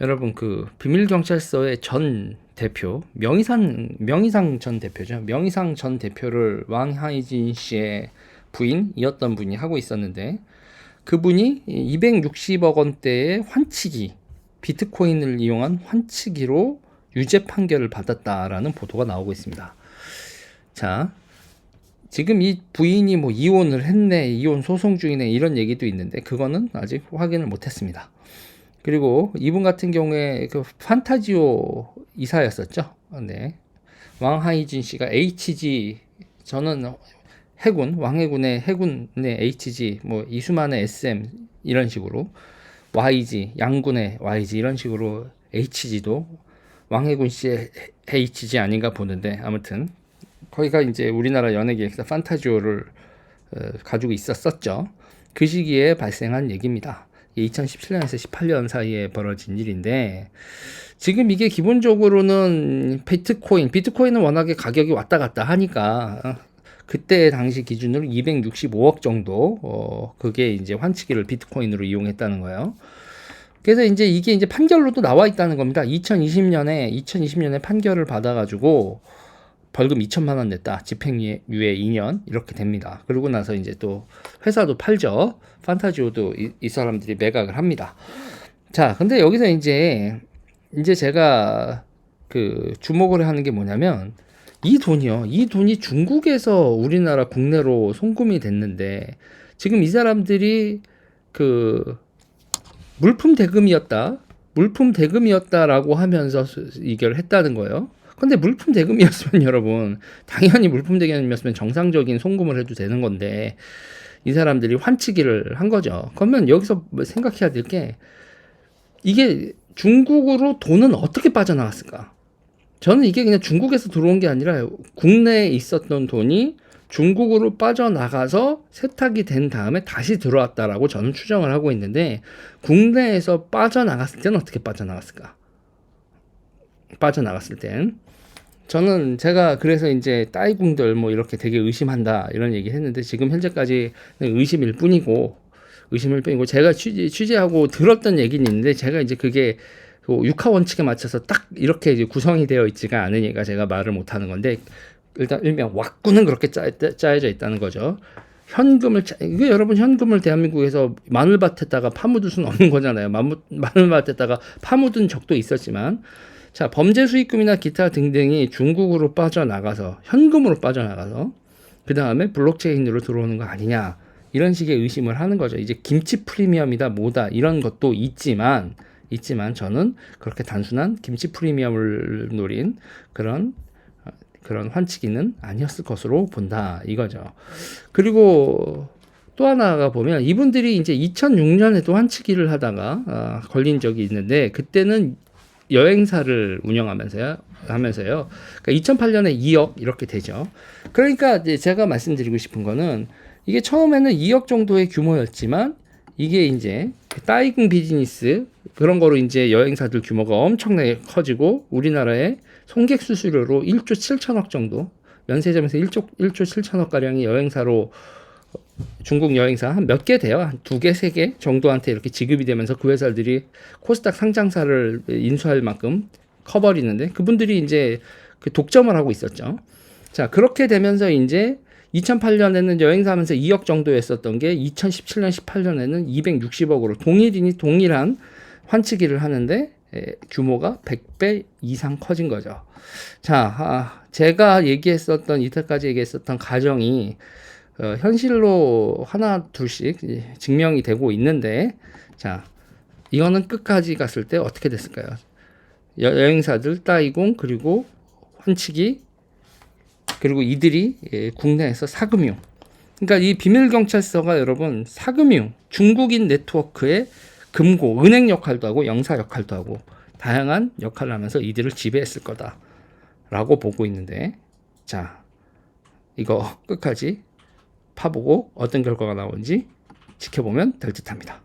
여러분 그 비밀 경찰서의 전 대표 명의상 명의상 전 대표죠. 명의상 전 대표를 왕하이진 씨의 부인이었던 분이 하고 있었는데 그분이 260억 원대의 환치기 비트코인을 이용한 환치기로 유죄 판결을 받았다라는 보도가 나오고 있습니다. 자, 지금 이 부인이 뭐 이혼을 했네, 이혼 소송 중이네 이런 얘기도 있는데 그거는 아직 확인을 못했습니다. 그리고 이분 같은 경우에 그 판타지오 이사였었죠. 네. 왕하이진 씨가 HG 저는 해군 왕해군의 해군의 HG 뭐 이수만의 SM 이런 식으로 YG 양군의 YG 이런 식으로 HG도 왕해군 씨의 HG 아닌가 보는데 아무튼 거기가 이제 우리나라 연예계에서 판타지오를 어, 가지고 있었었죠. 그 시기에 발생한 얘기입니다. 2017년에서 18년 사이에 벌어진 일인데 지금 이게 기본적으로는 비트코인, 비트코인은 워낙에 가격이 왔다 갔다 하니까 어, 그때 당시 기준으로 265억 정도 어 그게 이제 환치기를 비트코인으로 이용했다는 거예요. 그래서 이제 이게 이제 판결로도 나와 있다는 겁니다. 2020년에 2020년에 판결을 받아가지고 벌금 2천만 원 냈다. 집행유예 2년 이렇게 됩니다. 그러고 나서 이제 또 회사도 팔죠. 판타지오도 이, 이 사람들이 매각을 합니다. 자, 근데 여기서 이제 이제 제가 그 주목을 하는 게 뭐냐면 이 돈이요. 이 돈이 중국에서 우리나라 국내로 송금이 됐는데 지금 이 사람들이 그 물품 대금이었다. 물품 대금이었다라고 하면서 이걸 했다는 거예요. 근데 물품 대금이었으면 여러분 당연히 물품 대금이었으면 정상적인 송금을 해도 되는 건데 이 사람들이 환치기를 한 거죠. 그러면 여기서 뭐 생각해야 될 게 이게 중국으로 돈은 어떻게 빠져나갔을까? 저는 이게 그냥 중국에서 들어온 게 아니라 국내에 있었던 돈이 중국으로 빠져나가서 세탁이 된 다음에 다시 들어왔다라고 저는 추정을 하고 있는데 국내에서 빠져나갔을 때는 어떻게 빠져나갔을까? 빠져나갔을 땐 저는 제가 그래서 이제 따이궁들 뭐 이렇게 되게 의심한다 이런 얘기 했는데 지금 현재까지 의심일 뿐이고 의심일 뿐이고 제가 취재, 취재하고 들었던 얘기는 있는데 제가 이제 그게 그 육하 원칙에 맞춰서 딱 이렇게 이제 구성이 되어 있지가 않으니까 제가 말을 못 하는 건데 일단 일명 왁구는 그렇게 짜, 짜여져 있다는 거죠. 현금을 짜, 이거 여러분 현금을 대한민국에서 마늘밭에다가 파묻을 수는 없는 거잖아요. 마무, 마늘밭에다가 파묻은 적도 있었지만 자 범죄 수익금이나 기타 등등이 중국으로 빠져나가서 현금으로 빠져나가서 그 다음에 블록체인으로 들어오는 거 아니냐 이런 식의 의심을 하는 거죠. 이제 김치 프리미엄이다 뭐다 이런 것도 있지만 있지만 저는 그렇게 단순한 김치 프리미엄을 노린 그런 그런 환치기는 아니었을 것으로 본다 이거죠. 그리고 또 하나가 보면 이분들이 이제 2006년에도 환치기를 하다가 어, 걸린 적이 있는데 그때는 여행사를 운영하면서요. 하면서요. 그러니까 2008년에 2억 이렇게 되죠. 그러니까 이제 제가 말씀드리고 싶은 거는 이게 처음에는 2억 정도의 규모였지만 이게 이제 따이궁 비즈니스 그런 거로 이제 여행사들 규모가 엄청나게 커지고 우리나라의 송객 수수료로 1조 7천억 정도 면세점에서 1조 1조 7천억 가량의 여행사로 중국 여행사 한 몇 개 돼요. 한 두 개, 세 개 정도한테 이렇게 지급이 되면서 그 회사들이 코스닥 상장사를 인수할 만큼 커버리는데 그분들이 이제 그 독점을 하고 있었죠. 자, 그렇게 되면서 이제 2008년에는 여행사 하면서 2억 정도였었던 게 2017년, 18년에는 260억으로 동일이니 동일한 환치기를 하는데 에, 규모가 100배 이상 커진 거죠. 자, 아, 제가 얘기했었던 이때까지 얘기했었던 가정이 어, 현실로 하나 둘씩 증명이 되고 있는데 자 이거는 끝까지 갔을 때 어떻게 됐을까요? 여, 여행사들 따이공 그리고 환치기 그리고 이들이 예, 국내에서 사금융 그러니까 이 비밀 경찰서가 여러분 사금융 중국인 네트워크의 금고 은행 역할도 하고 영사 역할도 하고 다양한 역할을 하면서 이들을 지배했을 거다라고 보고 있는데 자 이거 끝까지 파보고 어떤 결과가 나오는지 지켜보면 될 듯합니다.